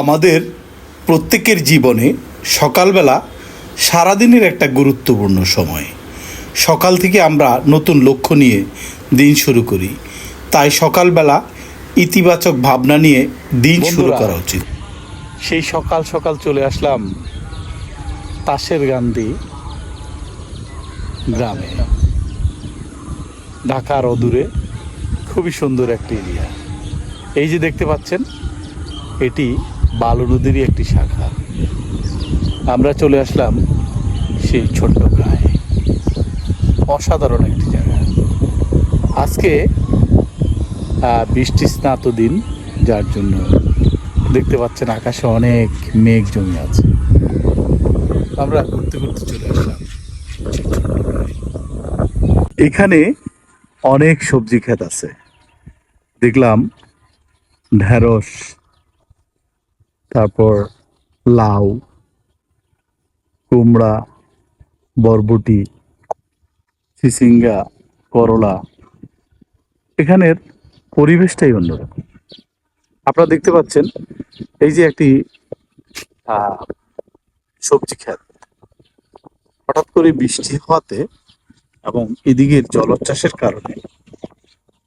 আমাদের প্রত্যেকের জীবনে সকালবেলা সারাদিনের একটা গুরুত্বপূর্ণ সময়। সকাল থেকে আমরা নতুন লক্ষ্য নিয়ে দিন শুরু করি। তাই সকালবেলা ইতিবাচক ভাবনা নিয়ে দিন শুরু করা উচিত। সেই সকাল সকাল চলে আসলাম তাসের গান্ধী গ্রামে। ঢাকার অদূরে খুবই সুন্দর একটি এরিয়া। এই যে দেখতে পাচ্ছেন এটি বালু নদীরই একটি শাখা। আমরা চলে আসলাম সেই ছোট্ট গায়ে অসাধারণ একটি জায়গা। আজকে বৃষ্টি স্নাত দিন, যার জন্য দেখতে পাচ্ছেন আকাশে অনেক মেঘ জমে আছে। আমরা ঘুরতে ঘুরতে চলে আসলাম। এখানে অনেক সবজি ক্ষেত আছে। দেখলাম ঢেঁড়স তারপর লাউ, কুমড়া, বরবটি চিচিঙ্গা করলা। এখানের পরিবেশটাই অন্যরকম। আপনারা দেখতে পাচ্ছেন, এই যে একটি সবজি ক্ষেত। হঠাৎ করে বৃষ্টি হওয়াতে এবং এদিকের জলোচ্ছ্বাসের কারণে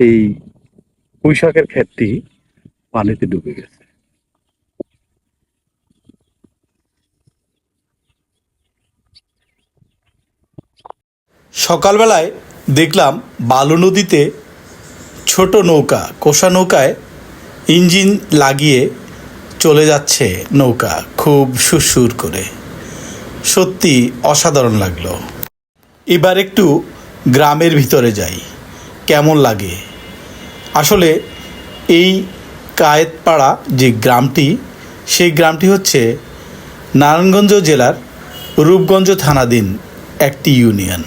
এই পুঁইশাকের ক্ষেতটি পানিতে ডুবে গেছে। সকালবেলায় দেখলাম বালু নদীতে ছোট নৌকা, কোষা নৌকায় ইঞ্জিন লাগিয়ে চলে যাচ্ছে নৌকা, খুব সুরসুর করে। সত্যি অসাধারণ লাগল। এবার একটু গ্রামের ভিতরে যাই, কেমন লাগে? আসলে এই কায়েতপাড়া যে গ্রামটি, সেই গ্রামটি হচ্ছে নারায়ণগঞ্জ জেলার রূপগঞ্জ থানাধীন একটি ইউনিয়ন।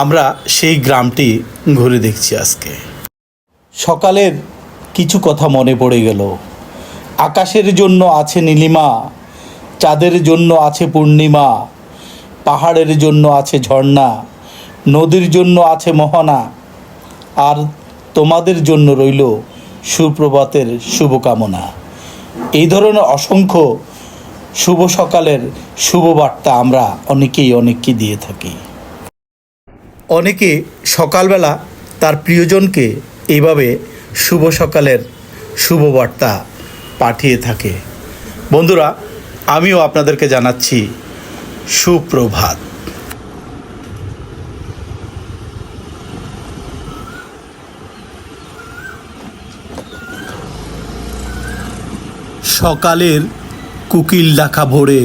আমরা সেই গ্রামটি ঘুরে দেখছি আজকে। সকালের কিছু কথা মনে পড়ে গেল। আকাশের জন্য আছে নীলিমা, চাঁদের জন্য আছে পূর্ণিমা, পাহাড়ের জন্য আছে ঝর্ণা, নদীর জন্য আছে মোহনা, আর তোমাদের জন্য রইল সুপ্রভাতের শুভকামনা। এই ধরনের অসংখ্য শুভ সকালের শুভ বার্তা আমরা অনেকেই অনেককে দিয়ে থাকি। অনেকে সকালবেলা তার প্রিয়জনকে এইভাবে শুভ সকালের শুভ বার্তা পাঠিয়ে থাকে। বন্ধুরা, আমিও আপনাদেরকে জানাচ্ছি সুপ্রভাত। সকালের কুকিল ডাকা ভোরে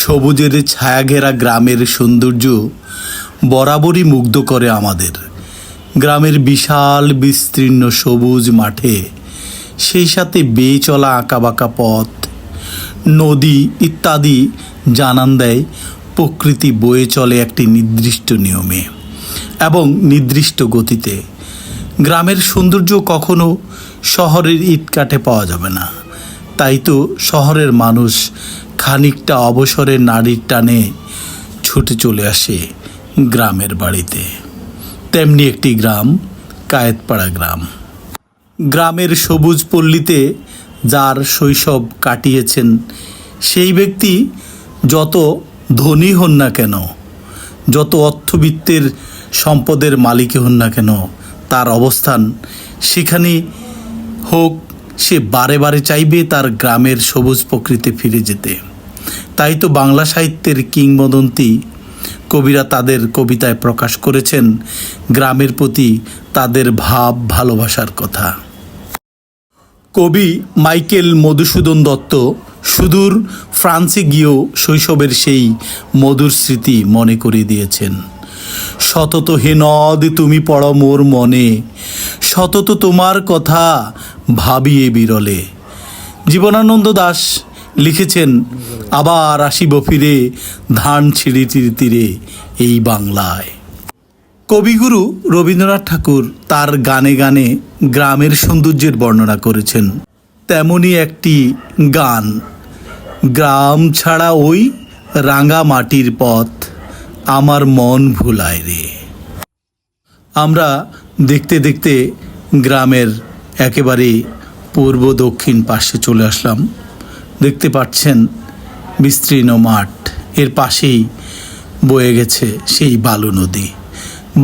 সবুজের ছায়াঘেরা গ্রামের সৌন্দর্য বরাবরই মুগ্ধ করে আমাদের। গ্রামের বিশাল, বিস্তীর্ণ, সবুজ মাঠে সেই সাথে বেয়ে চলা আঁকাবাঁকা পথ, নদী ইত্যাদি জানান দেয় প্রকৃতি বয়ে চলে একটি নির্দিষ্ট নিয়মে এবং নির্দিষ্ট গতিতে। গ্রামের সৌন্দর্য কখনো শহরের ইটকাঠে পাওয়া যাবে না। তাই তো শহরের মানুষ খানিকটা অবসরের নারীর টানে ছুটে চলে আসে। গ্রামের বাড়িতে। তেমনি একটি গ্রাম, কায়েতপাড়া গ্রাম। গ্রামের সবুজ পল্লীতে যার শৈশব কাটিয়েছেন সেই ব্যক্তি যত ধনী হন না কেন, যত অর্থবিত্তের সম্পদের মালিক হন না কেন, তার অবস্থান সেখানে হোক, সে বারে বারে চাইবে তার গ্রামের সবুজ প্রকৃতি ফিরে যেতে। তাই তো বাংলা সাহিত্যের কিংবদন্তি কবিরা তাদের কবিতায় প্রকাশ করেছেন। গ্রামের প্রতি তাদের ভাব ভালোবাসার কথা। কবি মাইকেল মধুসূদন দত্ত সুদূর ফ্রান্সে গিয়েও শৈশবের সেই মধুর স্মৃতি মনে করিয়ে দিয়েছেন। সতত হে নদ, তুমি পড় মোর মনে, সতত তোমার কথা ভাবিয়ে বিরলে। জীবনানন্দ দাস লিখেছেন, আবার আসিব ফিরে ধান ছিঁড়ি তীরে তীরে এই বাংলায়। কবিগুরু রবীন্দ্রনাথ ঠাকুর তার গানে গানে গ্রামের সৌন্দর্যের বর্ণনা করেছেন। তেমনই একটি গান, গ্রাম ছাড়া ওই রাঙা মাটির পথ আমার মন ভুলায় রে। আমরা দেখতে দেখতে গ্রামের একেবারে পূর্ব দক্ষিণ পাশে চলে আসলাম। দেখতে পাচ্ছেন বিস্তীর্ণ মাঠ। এর পাশেই বয়ে গেছে সেই বালু নদী।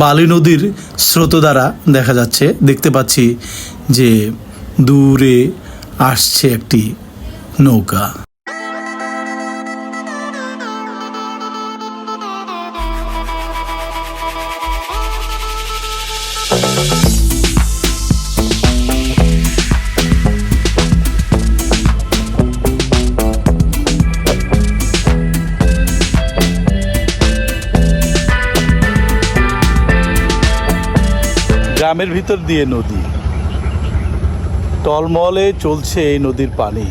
বালু নদীর স্রোত দ্বারা দেখা যাচ্ছে, দেখতে পাচ্ছি যে দূরে আসছে একটি নৌকা। গ্রামের ভিতর দিয়ে নদী। টলমলে চলছে এই নদীর পানি,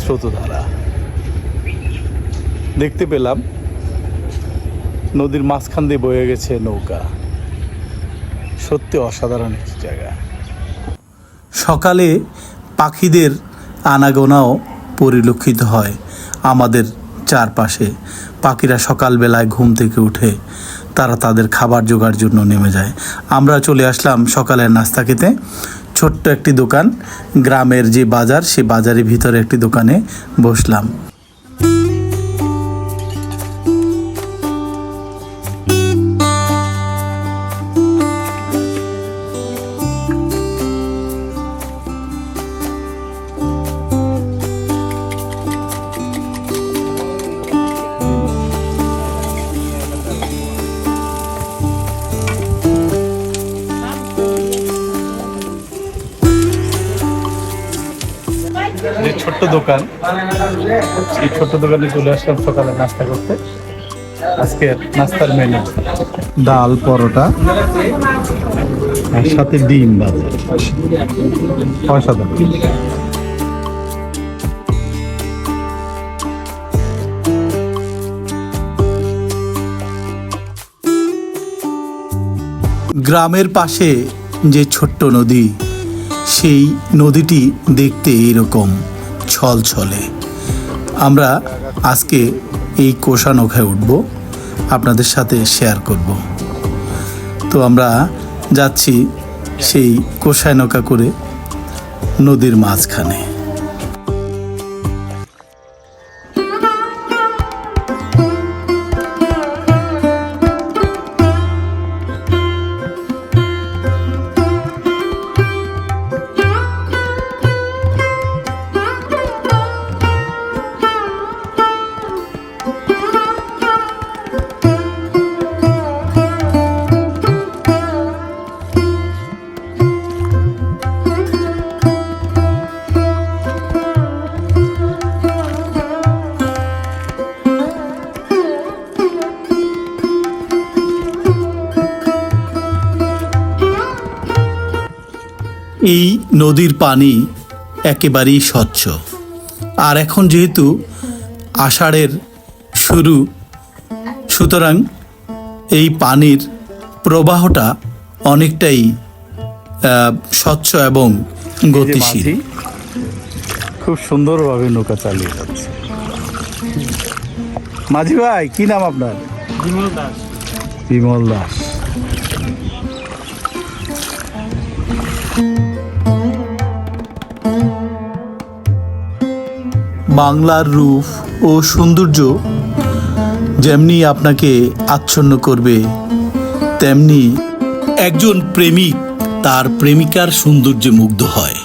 স্রোতধারা। দেখতে পেলাম, নদীর মাঝখান দিয়ে বয়ে গেছে নৌকা। সত্যি অসাধারণ একটি জায়গা। সকালে পাখিদের আনাগোনাও পরিলক্ষিত হয় আমাদের চারপাশে। পাখিরা সকালবেলায় ঘুম থেকে উঠে তারা তাদের খাবার জোগাড় জন্য নেমে যায়। আমরা চলে আসলাম সকালের নাস্তা খেতে। ছোট্ট একটি দোকান, গ্রামের যে বাজার, সে বাজারের ভিতরে একটি দোকানে বসলাম। দোকান। সেই ছোট্ট দোকানে চলে আসলাম সকালে নাস্তা করতে। আজকের নাস্তার মেনু ডাল, পরোটা, আর সাথে ডিম বাজে অসাধারণ। গ্রামের পাশে যে ছোট্ট নদী, সেই নদীটি দেখতে এইরকম ছল ছলে। আমরা আজকে এই কোষা নৌকায় উঠব, আপনাদের সাথে শেয়ার করব। তো আমরা যাচ্ছি সেই কোষায় নৌকা করে নদীর মাঝখানে। এই নদীর পানি একেবারেই স্বচ্ছ। আর এখন যেহেতু আষাঢ়ের শুরু সুতরাং এই পানির প্রবাহটা অনেকটাই স্বচ্ছ এবং গতিশীল। খুব সুন্দরভাবে নৌকা চালিয়ে যাচ্ছে। মাঝি ভাই কি নাম আপনার? বিমল দাস। বিমল দাস। বাংলার রূপ ও সৌন্দর্য যেমনি আপনাকে আচ্ছন্ন করবে, তেমনি একজন প্রেমিক তার প্রেমিকার সৌন্দর্যে মুগ্ধ হয়।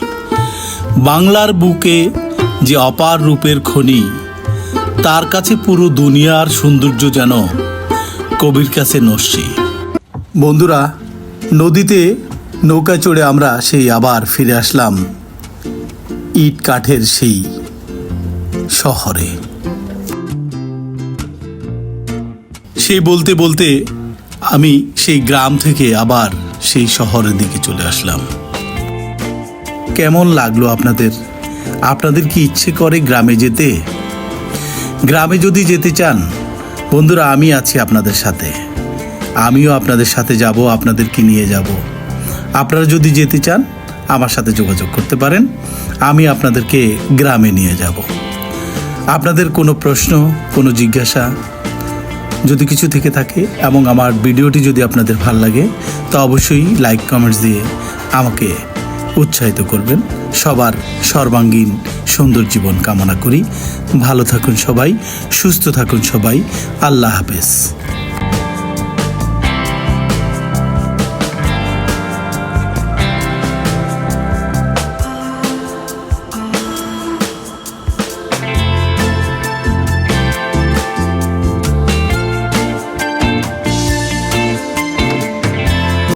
বাংলার বুকে যে অপার রূপের খনি, তার কাছে পুরো দুনিয়ার সৌন্দর্য যেন কবির কাছে নস্যি। বন্ধুরা, নদীতে নৌকা চড়ে আমরা সেই আবার ফিরে আসলাম। ইট কাঠের সেই শহরে। সেই বলতে বলতে আমি সেই গ্রাম থেকে আবার সেই শহরের দিকে চলে আসলাম। কেমন লাগল আপনাদের? আপনাদের কি ইচ্ছে করে গ্রামে যেতে? গ্রামে যদি যেতে চান, বন্ধুরা, আমি আছি আপনাদের সাথে। আমিও আপনাদের সাথে যাব, আপনাদেরকে নিয়ে যাব। আপনারা যদি যেতে চান, আমার সাথে যোগাযোগ করতে পারেন। আমি আপনাদেরকে গ্রামে নিয়ে যাব। আপনাদের কোনো প্রশ্ন, কোনো জিজ্ঞাসা যদি কিছু থেকে থাকে এবং আমার ভিডিওটি যদি আপনাদের ভালো লাগে, তো অবশ্যই লাইক, কমেন্টস দিয়ে আমাকে উৎসাহিত করবেন। সবার সর্বাঙ্গীন সুন্দর জীবন কামনা করি। ভালো থাকুন সবাই, সুস্থ থাকুন সবাই। আল্লাহ হাফেজ।